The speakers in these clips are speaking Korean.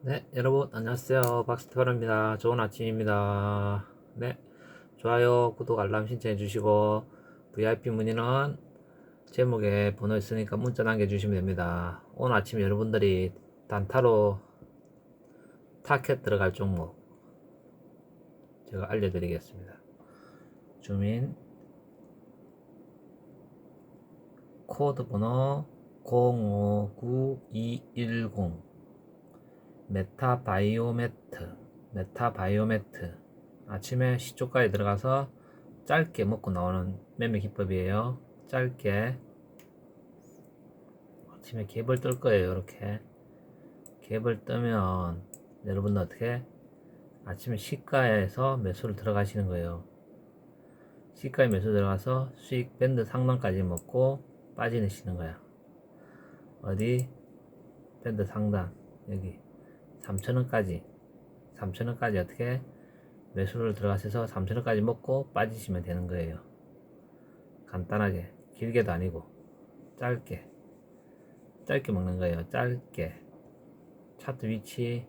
네, 여러분 안녕하세요. 박스테바입니다. 좋은 아침입니다. 네, 좋아요, 구독, 알람 신청해 주시고 VIP 문의는 제목에 번호 있으니까 문자 남겨주시면 됩니다. 오늘 아침 여러분들이 단타로 타켓 들어갈 종목 제가 알려드리겠습니다. 주민 코드 번호 059210 메타바이오매트 메타바이오매트. 아침에 시초가에 들어가서 짧게 먹고 나오는 매매 기법이에요. 짧게. 아침에 갭을 뜰 거예요 이렇게. 갭을 뜨면 여러분들 어떻게? 아침에 시가에서 매수를 들어가시는 거예요. 시가에 매수 들어가서 수익 밴드 상단까지 먹고 빠지시는 거야. 어디? 밴드 상단 여기 3,000원까지 3,000원까지 어떻게 매수를 들어가셔서 3,000원까지 먹고 빠지시면 되는 거예요. 간단하게 길게도 아니고 짧게 짧게 먹는 거예요. 짧게 차트 위치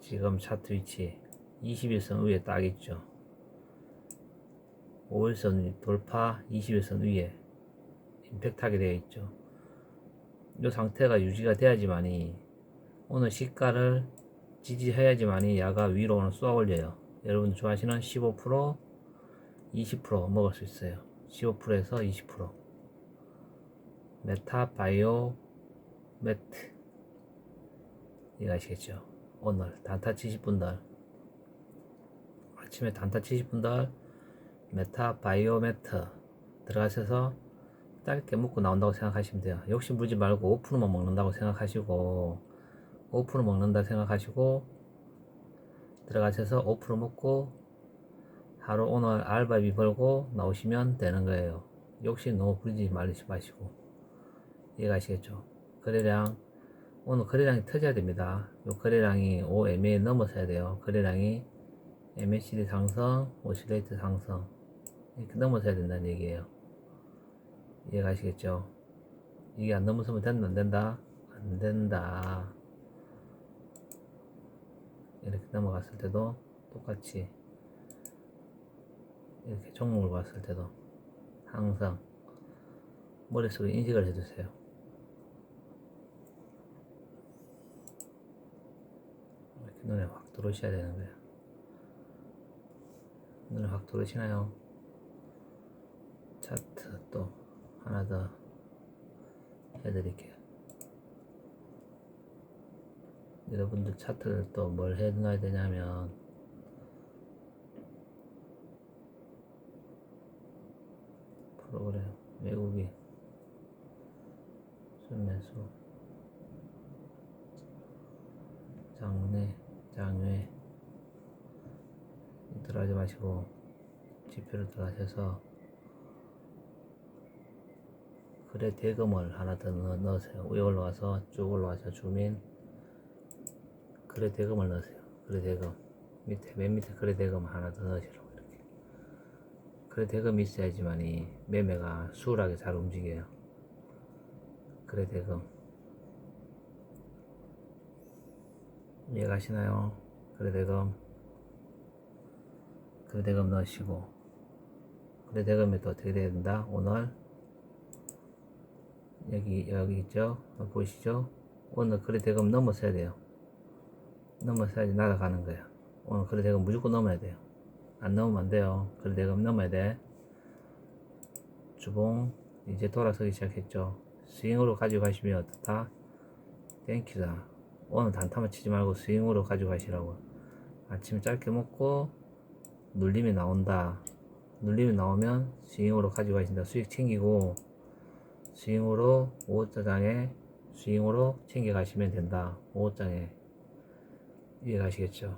지금 차트 위치 21선 위에 딱 있죠. 5일선 돌파 21선 위에 임팩트하게 되어 있죠. 이 상태가 유지가 돼야지만이 오늘 시가를 지지해야지만이 야가 위로 오늘 쏘아 올려요. 여러분 좋아하시는 15% 20% 먹을 수 있어요. 15%에서 20% 메타 바이오 매트 이해가시겠죠? 오늘 단타 70분들 아침에 단타 70분들 메타 바이오 매트 들어가셔서 짧게 먹고 나온다고 생각하시면 돼요. 욕심 부리지 말고 5%만 먹는다고 생각하시고 5% 먹는다 생각하시고 들어가셔서 5% 먹고 하루 오늘 알바비 벌고 나오시면 되는 거예요. 욕심 너무 부리지 말지 마시고 이해가시겠죠? 거래량 오늘 거래량이 터져야 됩니다. 요 거래량이 5MA 넘어서야 돼요. 거래량이 MACD 상승, 오실레이트 상승 이렇게 넘어서야 된다는 얘기예요. 이해가시겠죠? 이게 안 넘어서면 된다, 안 된다? 안 된다. 이렇게 넘어갔을 때도 똑같이 이렇게 종목을 봤을 때도 항상 머릿속에 인식을 해주세요. 이렇게 눈에 확 들어오셔야 되는 거예요. 눈에 확 들어오시나요? 차트 또 하나 더 해드릴게요. 여러분들 차트를 또 뭘 해놔야 되냐면 프로그램 외국인 순매수 장내 장외 들어가지 마시고 지표를 들어가셔서 그래 대금을 하나 더 넣, 넣으세요. 위에 올라와서 쭉 올라와서 주민 그래 대금을 넣으세요. 그래 대금 밑에 맨 밑에 그래 대금 하나 더 넣으시라고 이렇게. 그래 대금이 있어야지만이 매매가 수월하게 잘 움직여요. 그래 대금 이해가시나요? 그래 대금 그래 대금 넣으시고 그래 대금이 또 어떻게 된다? 오늘 여기 여기 있죠? 보이시죠? 오늘 거래 대금 넘어서야 돼요. 넘어서야지 날아가는 거야 오늘 거래 대금 무조건 넘어야 돼요. 안 넘으면 안 돼요. 거래 대금 넘어야 돼. 주봉 이제 돌아서기 시작했죠. 스윙으로 가지고 가시면 어떻다? 땡큐다. 오늘 단타만 치지 말고 스윙으로 가지고 가시라고. 아침에 짧게 먹고 눌림이 나온다. 눌림이 나오면 스윙으로 가지고 가신다. 수익 챙기고 스윙으로 5호장에 스윙으로 챙겨 가시면 된다. 5호장에 이해 가시겠죠?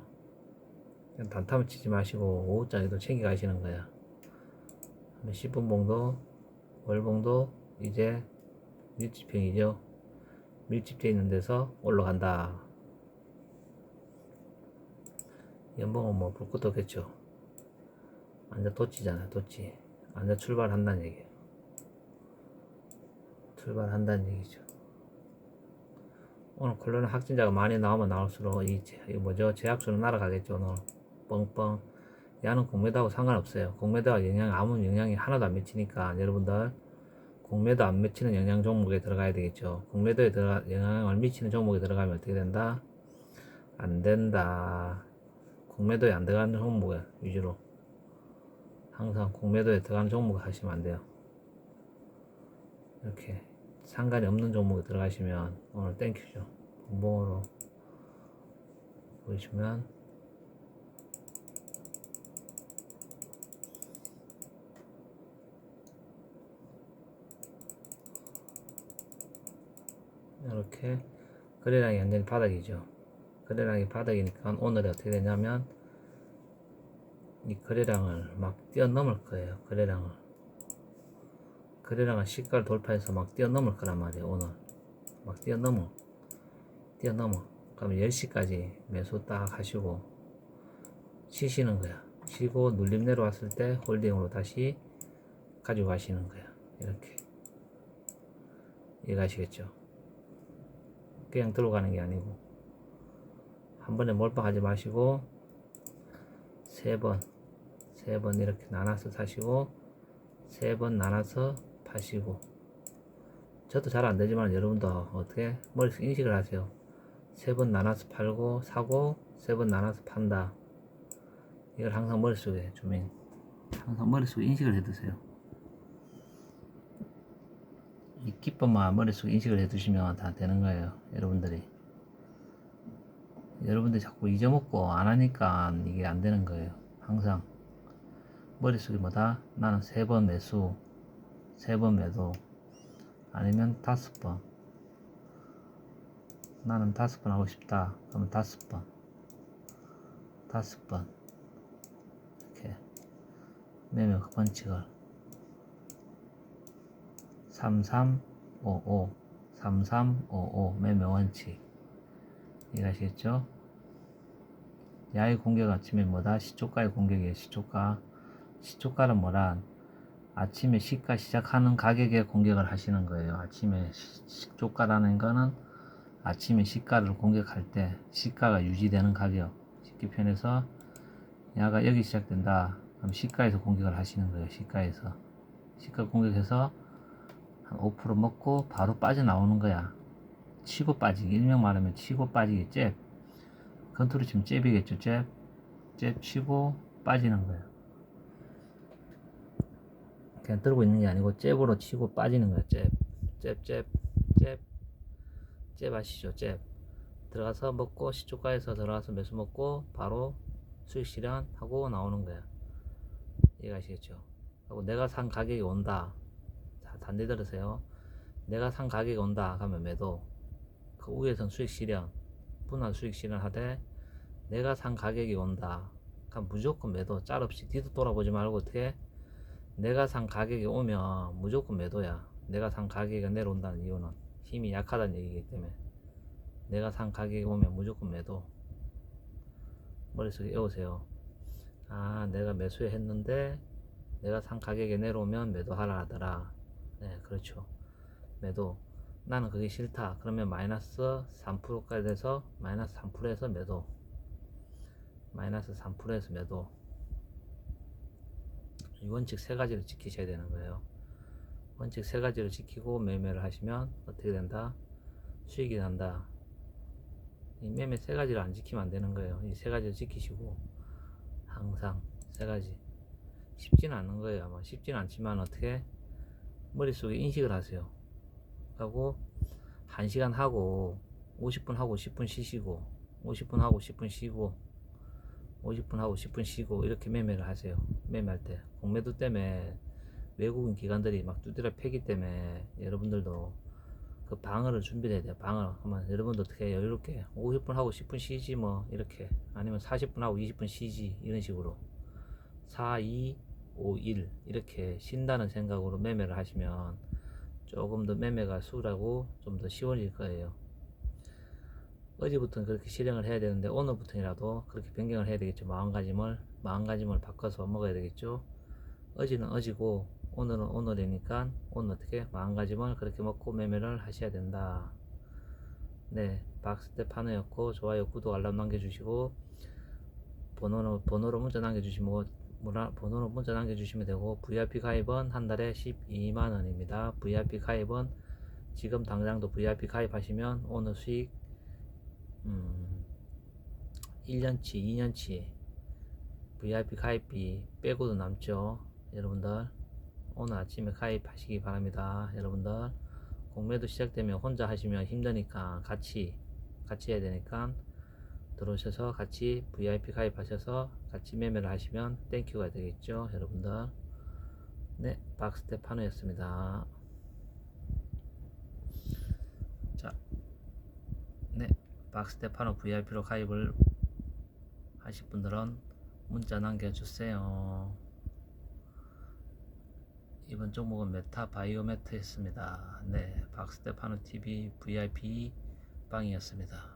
그냥 단타만 치지 마시고 5호장에도 챙겨 가시는 거야. 10분 봉도 월봉도 이제 밀집형이죠. 밀집되어 있는 데서 올라간다. 연봉은 뭐볼 것도 없겠죠. 앉아 도치잖아, 도치. 앉아 출발한다는 얘기예요. 출발한다는 얘기죠. 오늘 코로나 확진자가 많이 나오면 나올수록 이, 제- 이 뭐죠? 제약수는 날아가겠죠 오늘. 뻥뻥. 야는 공매도하고 상관없어요. 공매도가 영향 아무 영향이 하나도 안 미치니까 여러분들 공매도 안 미치는 영향 종목에 들어가야 되겠죠. 공매도에 들어가 영향을 미치는 종목에 들어가면 어떻게 된다? 안 된다. 공매도에 안 들어가는 종목에 위주로. 항상 공매도에 들어가는 종목 하시면 안 돼요. 이렇게 상관이 없는 종목에 들어가시면 오늘 땡큐죠. 본봉으로 보시면 이렇게 거래량이 완전히 바닥이죠. 거래량이 바닥이니까 오늘이 어떻게 되냐면 이 거래량을 막 뛰어넘을 거예요. 거래량을. 거래량을 시가를 돌파해서 막 뛰어넘을 거란 말이에요 오늘. 막 뛰어넘어. 뛰어넘어. 그러면 10시까지 매수 딱 하시고 쉬시는 거야. 쉬고 눌림 내려왔을 때 홀딩으로 다시 가지고 가시는 거야. 이렇게. 이해가시겠죠? 그냥 들어가는 게 아니고. 한 번에 몰빵하지 마시고 세 번 세 번 이렇게 나눠서 사시고 세 번 나눠서 파시고. 저도 잘 안 되지만 여러분도 어떻게 머릿속에 인식을 하세요? 세 번 나눠서 팔고 사고 세 번 나눠서 판다. 이걸 항상 머릿속에 좀 항상 머릿속에 인식을 해두세요. 이 기법만 머릿속에 인식을 해두시면 다 되는 거예요 여러분들이. 여러분들이 자꾸 잊어먹고 안 하니까 이게 안 되는 거예요 항상. 머릿속에 뭐다? 나는 세 번 매수 세 번 매도 아니면 다섯 번. 나는 다섯 번 하고 싶다. 그러면 다섯 번. 다섯 번. 이렇게 매매 원칙을. 3355 3355 매매 원칙. 이해하시겠죠? 야의 공격 아침에 뭐다? 시초가의 공격이에요 시초가. 시초가는 뭐란 아침에 시가 시작하는 가격에 공격을 하시는 거예요. 아침에 시- 시초가라는 거는 아침에 시가를 공격할 때 시가가 유지되는 가격. 쉽게 표현해서 야가 여기 시작된다. 그럼 시가에서 공격을 하시는 거예요. 시가에서. 시가 공격해서 한 5% 먹고 바로 빠져나오는 거야. 치고 빠지기. 일명 말하면 치고 빠지기. 잽. 컨트롤 치면 잽이겠죠. 잽. 잽 치고 빠지는 거예요. 그냥 들고 있는 게 아니고 잽으로 치고 빠지는 거야 잽. 잽, 잽, 잽. 잽 아시죠? 잽. 들어가서 먹고 시초가에서 들어가서 매수 먹고 바로 수익 실현하고 나오는 거야. 이해가시겠죠? 하고 내가 산 가격이 온다. 자, 단대 들으세요. 내가 산 가격이 온다. 하면 매도. 그 위에선 수익 실현. 분할 수익 실현하되 내가 산 가격이 온다. 그럼 무조건 매도. 짤 없이 뒤도 돌아보지 말고 어떻게 내가 산 가격이 오면 무조건 매도야. 내가 산 가격이 내려온다는 이유는 힘이 약하다는 얘기이기 때문에 내가 산 가격이 오면 무조건 매도. 머릿속에 외우세요. 아, 내가 매수해 했는데 내가 산 가격에 내려오면 매도하라 하더라. 네, 그렇죠. 매도. 나는 그게 싫다. 그러면 마이너스 3%까지 돼서 마이너스 3%에서 매도. 마이너스 3%에서 매도. 이 원칙 세 가지를 지키셔야 되는 거예요. 원칙 세 가지를 지키고 매매를 하시면 어떻게 된다? 수익이 난다. 이 매매 세 가지를 안 지키면 안 되는 거예요. 이 세 가지를 지키시고 항상 세 가지 쉽지는 않은 거예요. 아마 쉽지는 않지만 어떻게 머릿속에 인식을 하세요. 하고 1시간 하고 50분 하고 10분 쉬시고 50분 하고 10분 쉬고 50분 하고 10분 쉬고 이렇게 매매를 하세요. 매매할 때 공매도 때문에 외국인 기관들이 막 두드려 패기 때문에 여러분들도 그 방어를 준비해야 돼요. 방어 하면 여러분도 어떻게 여유롭게 50분 하고 10분 쉬지 뭐 이렇게 아니면 40분 하고 20분 쉬지 이런 식으로 4, 2, 5, 1 이렇게 쉰다는 생각으로 매매를 하시면 조금 더 매매가 수월하고 좀 더 쉬워질 거예요. 어제부터는 그렇게 실행을 해야 되는데 오늘부터라도 그렇게 변경을 해야 되겠죠. 마음가짐을 마음가짐을 바꿔서 먹어야 되겠죠. 어제는 어제고 오늘은 오늘이니까 오늘 어떻게 마음가짐을 그렇게 먹고 매매를 하셔야 된다. 네, 박스테파노였고 좋아요, 구독, 알람 남겨주시고 번호로 번호로 문자 남겨주시면 문화, 번호로 문자 남겨주시면 되고 VIP 가입은 한 달에 12만 원입니다. VIP 가입은 지금 당장도 VIP 가입하시면 오늘 수익 음, 1년치, 2년치 VIP 가입비 빼고도 남죠. 여러분들 오늘 아침에 가입하시기 바랍니다. 여러분들 공매도 시작되면 혼자 하시면 힘드니까 같이 같이 해야 되니까 들어오셔서 같이 VIP 가입하셔서 같이 매매를 하시면 땡큐가 되겠죠. 여러분들 네 박스테파노였습니다. 자, 네 박스테파노 VIP로 가입을 하실 분들은 문자 남겨주세요. 이번 종목은 메타 바이오메트였습니다. 네, 박스테파노 TV VIP 방이었습니다.